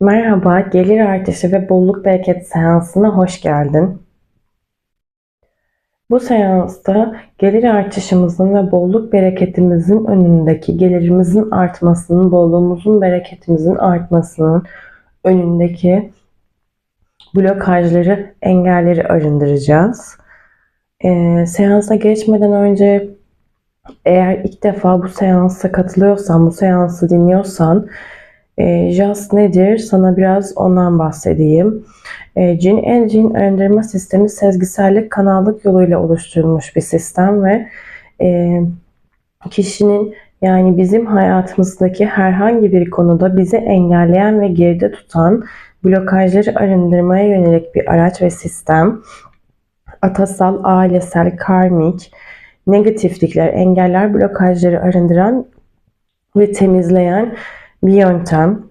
Merhaba, gelir artışı ve bolluk bereket seansına hoş geldin. Bu seansta gelir artışımızın ve bolluk bereketimizin önündeki gelirimizin artmasının, bolluğumuzun, bereketimizin artmasının önündeki blokajları, engelleri arındıracağız. Ee, seansa geçmeden önce eğer ilk defa bu seansa katılıyorsan, bu seansı dinliyorsan e, JAS nedir? Sana biraz ondan bahsedeyim. E, Cin El Cin arındırma sistemi sezgisellik kanallık yoluyla oluşturulmuş bir sistem ve e, kişinin yani bizim hayatımızdaki herhangi bir konuda bizi engelleyen ve geride tutan blokajları arındırmaya yönelik bir araç ve sistem. Atasal, ailesel, karmik, negatiflikler, engeller, blokajları arındıran ve temizleyen bir yöntem,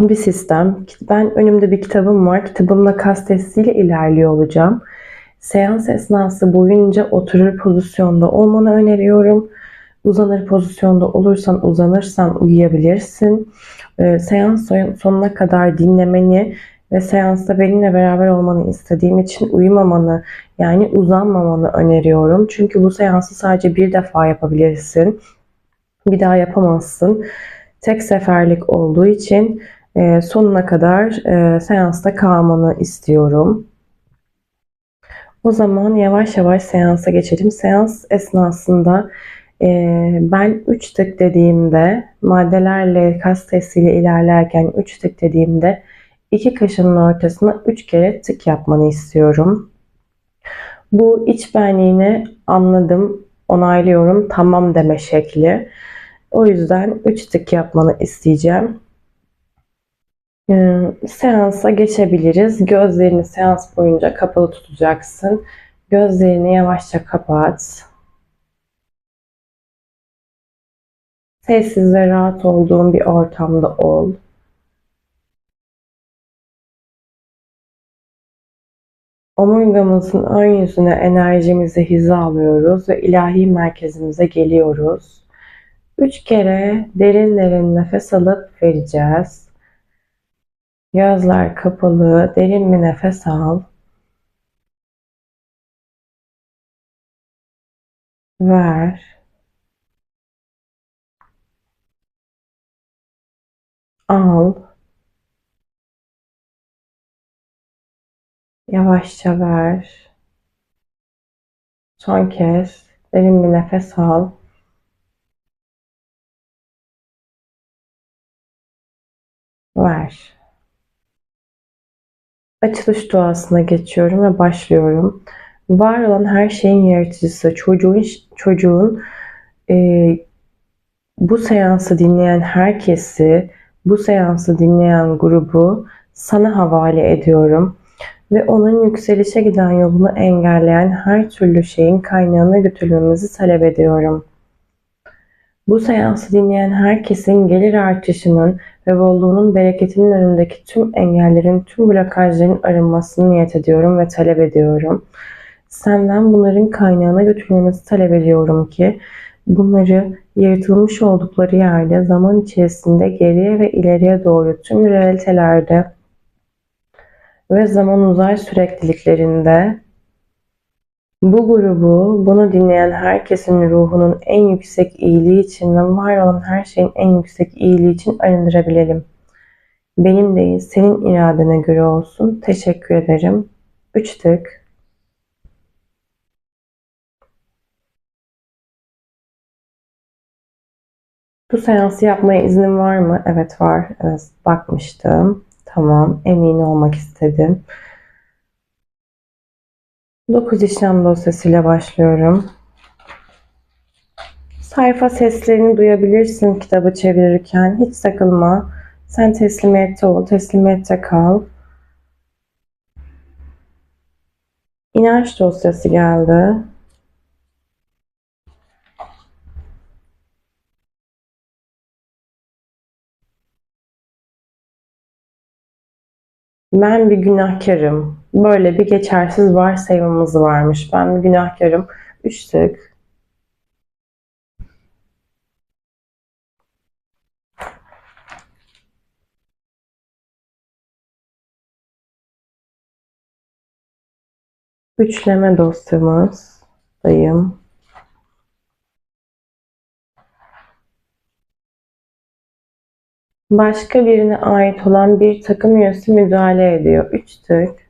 bir sistem. Ben önümde bir kitabım var. Kitabımla kastesiyle ilerliyor olacağım. Seans esnası boyunca oturur pozisyonda olmanı öneriyorum. Uzanır pozisyonda olursan uzanırsan uyuyabilirsin. Ee, seans sonuna kadar dinlemeni ve seansta benimle beraber olmanı istediğim için uyumamanı yani uzanmamanı öneriyorum. Çünkü bu seansı sadece bir defa yapabilirsin. Bir daha yapamazsın tek seferlik olduğu için e, sonuna kadar e, seansta kalmanı istiyorum. O zaman yavaş yavaş seansa geçelim. Seans esnasında e, ben 3 tık dediğimde maddelerle kas testiyle ilerlerken 3 tık dediğimde iki kaşının ortasına 3 kere tık yapmanı istiyorum. Bu iç benliğini anladım, onaylıyorum, tamam deme şekli. O yüzden 3 tık yapmanı isteyeceğim. Ee, seansa geçebiliriz. Gözlerini seans boyunca kapalı tutacaksın. Gözlerini yavaşça kapat. Sessiz ve rahat olduğun bir ortamda ol. Omurgamızın ön yüzüne enerjimizi hizalıyoruz ve ilahi merkezimize geliyoruz. Üç kere derin derin nefes alıp vereceğiz. Gözler kapalı, derin bir nefes al. Ver. Al. Yavaşça ver. Son kez derin bir nefes al. Ver. Açılış duasına geçiyorum ve başlıyorum. Var olan her şeyin yaratıcısı, çocuğun, çocuğun e, bu seansı dinleyen herkesi, bu seansı dinleyen grubu sana havale ediyorum. Ve onun yükselişe giden yolunu engelleyen her türlü şeyin kaynağına götürmemizi talep ediyorum. Bu seansı dinleyen herkesin gelir artışının ve bolluğunun bereketinin önündeki tüm engellerin, tüm blokajların arınmasını niyet ediyorum ve talep ediyorum. Senden bunların kaynağına götürmemizi talep ediyorum ki bunları yaratılmış oldukları yerde zaman içerisinde geriye ve ileriye doğru tüm realitelerde ve zaman uzay sürekliliklerinde bu grubu, bunu dinleyen herkesin ruhunun en yüksek iyiliği için ve var olan her şeyin en yüksek iyiliği için arındırabilelim. Benim değil, senin iradene göre olsun. Teşekkür ederim. Üç tık. Bu seansı yapmaya iznin var mı? Evet var. Evet, bakmıştım. Tamam. Emin olmak istedim. 9 işlem dosyasıyla başlıyorum. Sayfa seslerini duyabilirsin kitabı çevirirken. Hiç takılma. Sen teslimiyette ol, teslimiyette kal. İnanç dosyası geldi. Ben bir günahkarım böyle bir geçersiz varsayımımız varmış. Ben bir günahkarım. Üç tık. Üçleme dosyamız. Dayım. Başka birine ait olan bir takım üyesi müdahale ediyor. Üç tık.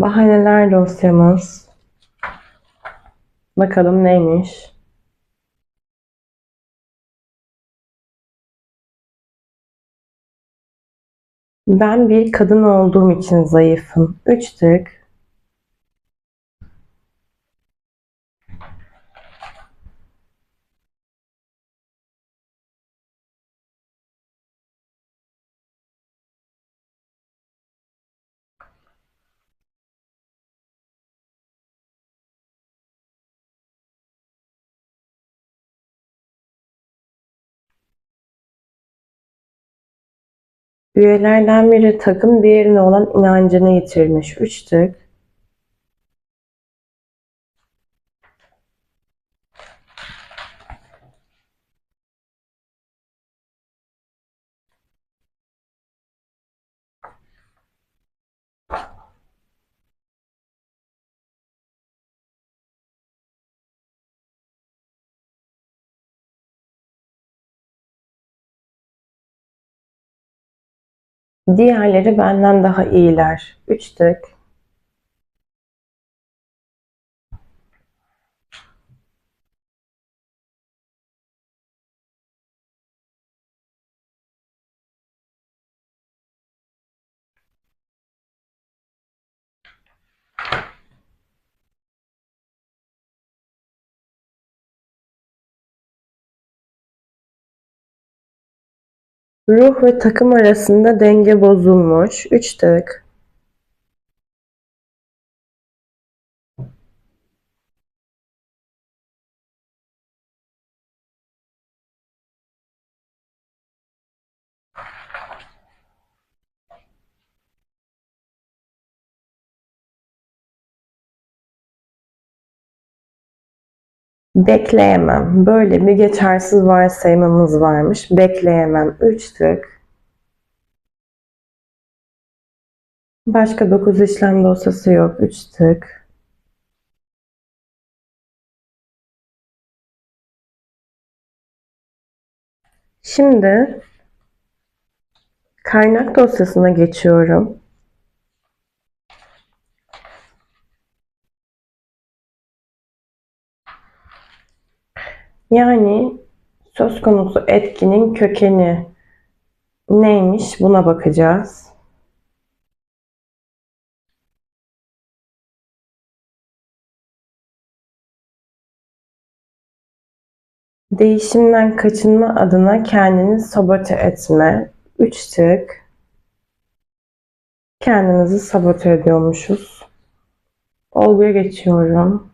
Bahaneler dosyamız. Bakalım neymiş? Ben bir kadın olduğum için zayıfım. Üç tık. Üyelerden biri takım diğerine olan inancını yitirmiş. Üç tık. Diğerleri benden daha iyiler. Üç tık. Ruh ve takım arasında denge bozulmuş. Üç tık. Bekleyemem. Böyle bir geçersiz varsayımımız varmış. Bekleyemem. Üç tık. Başka dokuz işlem dosyası yok. Üç tık. Şimdi kaynak dosyasına geçiyorum. Yani söz konusu etkinin kökeni neymiş buna bakacağız. Değişimden kaçınma adına kendini sabote etme. Üç tık. Kendimizi sabote ediyormuşuz. Olguya geçiyorum.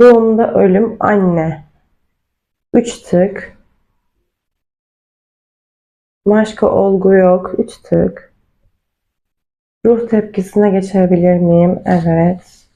Doğumda ölüm anne. Üç tık. Başka olgu yok. Üç tık. Ruh tepkisine geçebilir miyim? Evet.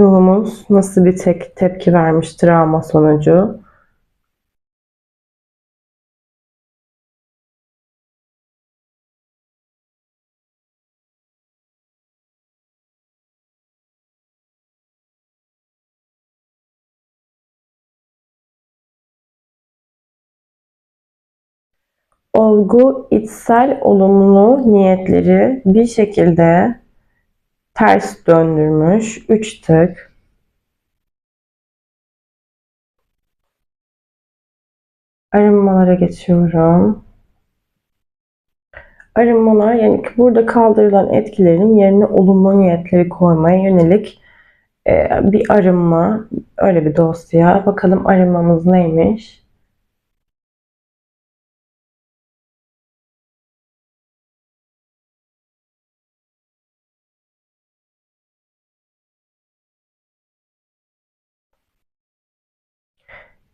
Ruhumuz nasıl bir tek tepki vermiş travma sonucu? Olgu içsel olumlu niyetleri bir şekilde ters döndürmüş. Üç tık. Arınmalara geçiyorum. Arınmalar yani burada kaldırılan etkilerin yerine olumlu niyetleri koymaya yönelik e, bir arınma. Öyle bir dosya. Bakalım arınmamız neymiş?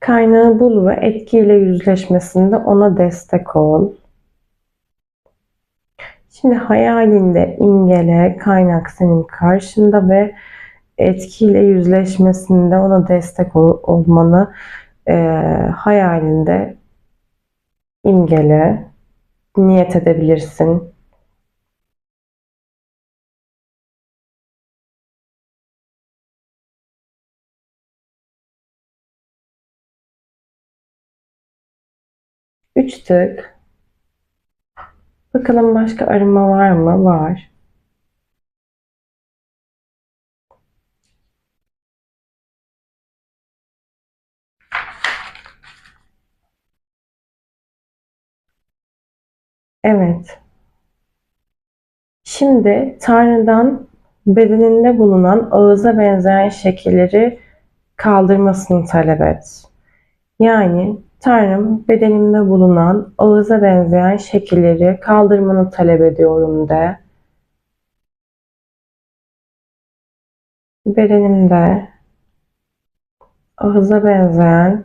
Kaynağı bul ve etkiyle yüzleşmesinde ona destek ol. Şimdi hayalinde imgele kaynak senin karşında ve etkiyle yüzleşmesinde ona destek ol- olmanı e, hayalinde imgele, niyet edebilirsin. Üç tık. Bakalım başka arınma var mı? Var. Evet. Şimdi Tanrı'dan bedeninde bulunan ağıza benzeyen şekilleri kaldırmasını talep et. Yani Tanrım bedenimde bulunan ağıza benzeyen şekilleri kaldırmanı talep ediyorum de. Bedenimde ağıza benzeyen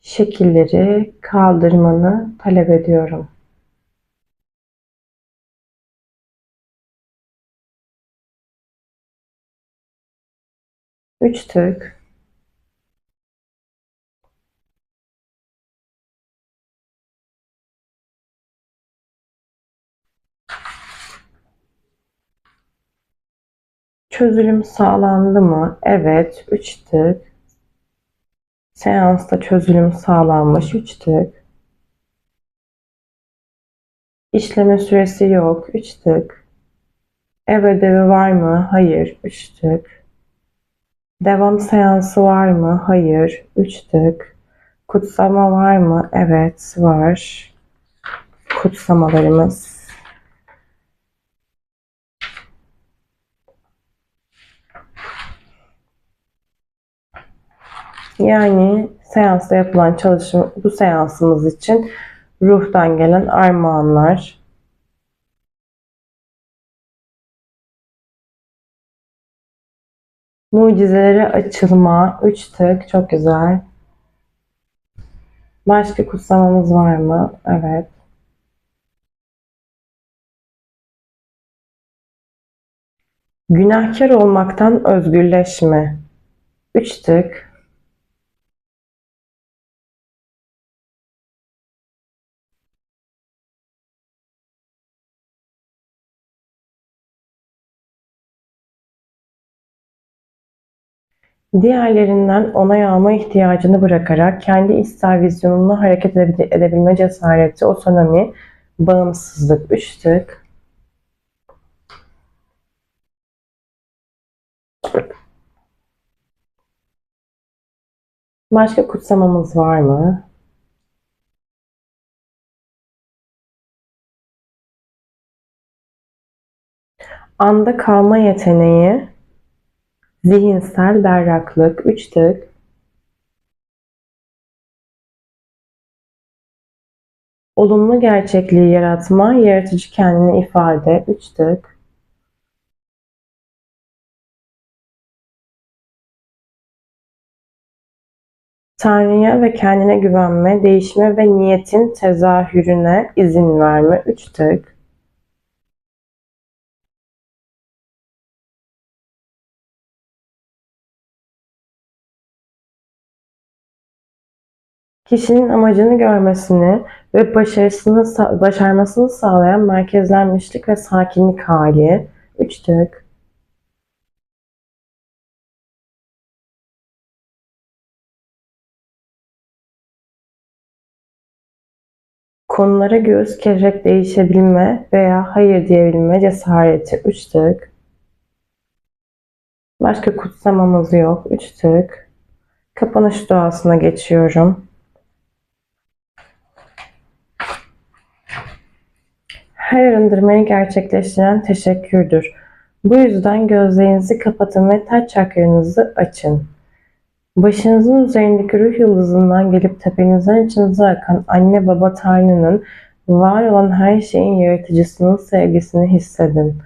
şekilleri kaldırmanı talep ediyorum. Üç tık. Çözülüm sağlandı mı? Evet. Üç tık. Seansta çözülüm sağlanmış. Üç tık. İşleme süresi yok. Üç tık. Ev ödevi var mı? Hayır. Üç tık. Devam seansı var mı? Hayır. Üç tık. Kutsama var mı? Evet, var. Kutsamalarımız. Yani seansta yapılan çalışma bu seansımız için ruhtan gelen armağanlar. Mucizelere açılma. Üç tık. Çok güzel. Başka kutsamamız var mı? Evet. Günahkar olmaktan özgürleşme. Üç tık. Diğerlerinden onay alma ihtiyacını bırakarak kendi ister vizyonunu hareket edebil- edebilme cesareti, otonomi, bağımsızlık. Üç tık. Başka kutsamamız var mı? Anda kalma yeteneği, zihinsel berraklık. Üç tık. Olumlu gerçekliği yaratma, yaratıcı kendini ifade. Üç tık. Tanrı'ya ve kendine güvenme, değişme ve niyetin tezahürüne izin verme. Üç tık. Kişinin amacını görmesini ve başarısını başarmasını sağlayan merkezlenmişlik ve sakinlik hali. Üç tık. Konulara göğüs gererek değişebilme veya hayır diyebilme cesareti. Üç tık. Başka kutsamamız yok. Üç tık. Kapanış duasına geçiyorum. Her arındırmayı gerçekleştiren teşekkürdür. Bu yüzden gözlerinizi kapatın ve taç çakranızı açın. Başınızın üzerindeki ruh yıldızından gelip tepenizden içinize akan anne baba Tanrı'nın var olan her şeyin yaratıcısının sevgisini hissedin.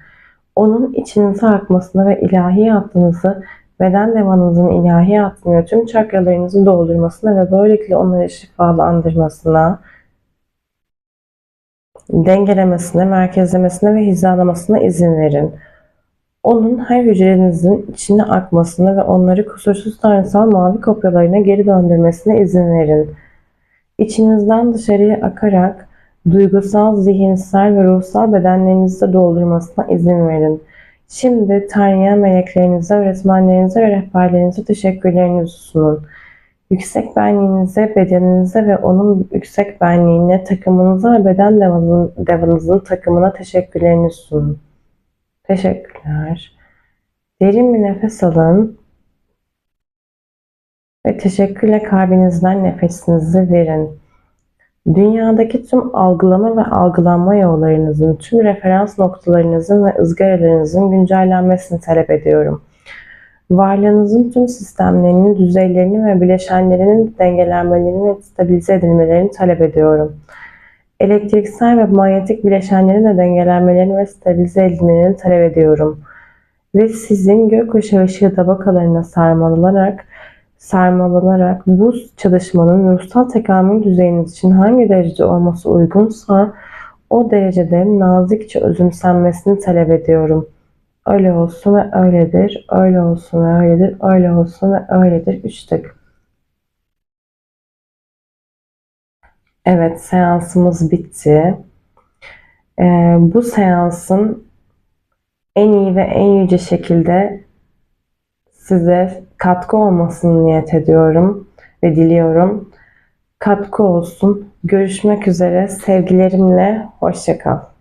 Onun içinize akmasını ve ilahi aklınızı beden devanızın ilahiyatını ve tüm çakralarınızı doldurmasına ve böylelikle onları şifalandırmasına, dengelemesine, merkezlemesine ve hizalamasına izin verin. Onun her hücrenizin içine akmasına ve onları kusursuz tanrısal mavi kopyalarına geri döndürmesine izin verin. İçinizden dışarıya akarak duygusal, zihinsel ve ruhsal bedenlerinizi de doldurmasına izin verin. Şimdi Tanrı'ya, meleklerinize, öğretmenlerinize ve rehberlerinize teşekkürlerinizi sunun. Yüksek benliğinize, bedeninize ve onun yüksek benliğine, takımınıza ve beden devanızın, devanızın takımına teşekkürlerinizi sunun. Teşekkürler. Derin bir nefes alın. Ve teşekkürle kalbinizden nefesinizi verin. Dünyadaki tüm algılama ve algılanma yollarınızın, tüm referans noktalarınızın ve ızgaralarınızın güncellenmesini talep ediyorum. Varlığınızın tüm sistemlerinin, düzeylerinin ve bileşenlerinin dengelenmelerini ve stabilize edilmelerini talep ediyorum. Elektriksel ve manyetik bileşenlerin de dengelenmelerini ve stabilize edilmelerini talep ediyorum. Ve sizin gökkuşağı ışığı tabakalarına sarmalanarak sarmalanarak bu çalışmanın ruhsal tekamül düzeyiniz için hangi derecede olması uygunsa o derecede nazikçe özümsenmesini talep ediyorum. Öyle olsun ve öyledir, öyle olsun ve öyledir, öyle olsun ve öyledir. Üç tık. Evet, seansımız bitti. Ee, bu seansın en iyi ve en yüce şekilde size katkı olmasını niyet ediyorum ve diliyorum. Katkı olsun. Görüşmek üzere. Sevgilerimle. Hoşçakal.